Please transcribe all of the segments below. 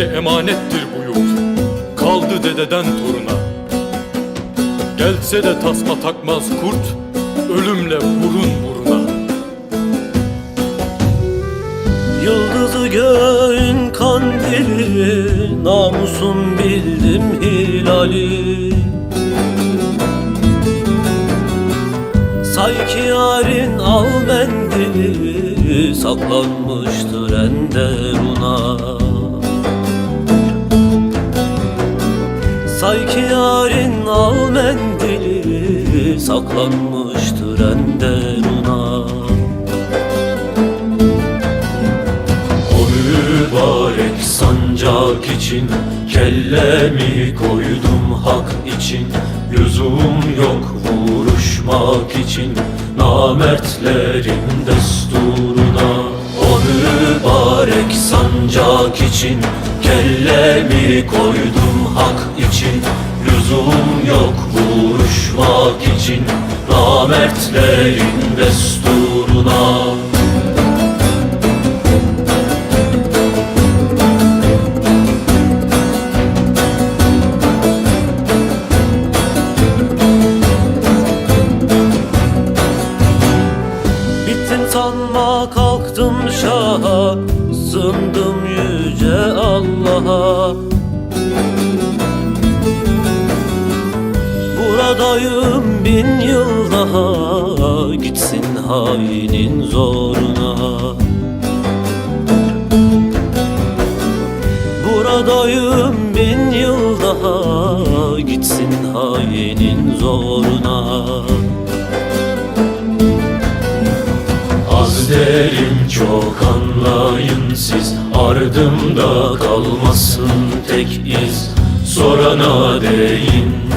Bize emanettir bu yurt Kaldı dededen toruna. Gelse de tasma takmaz kurt Ölümle burun buruna. Yıldızı göğün kandili Namusum bildim hilali. Say ki yarın al mendili Saklanmıştır enderuna Say ki yarın al mendili Saklanmıştır enderuna O mübarek sancak için Kellemi koydum hak için. Lüzum yok vuruşmak için Namertlerin desturuna. O mübarek sancak için Kellemi koydum hak için Lüzum yok vuruşmak için. Namertlerin desturuna. Sanma kalktım şaha. Sındım yüce Allah'a Buradayım bin yıl daha Gitsin hainin zoruna. Buradayım bin yıl daha Gitsin hainin zoruna. Az derim çok anlayın siz Ardımda kalmasın tek iz. Sorana deyin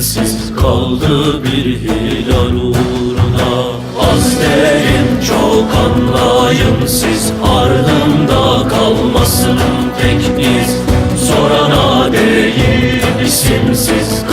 isimsiz Kaldı bir hilal uğruna. Az derim çok anlayın siz Ardımda kalmasın tek iz. Sorana deyin isimsiz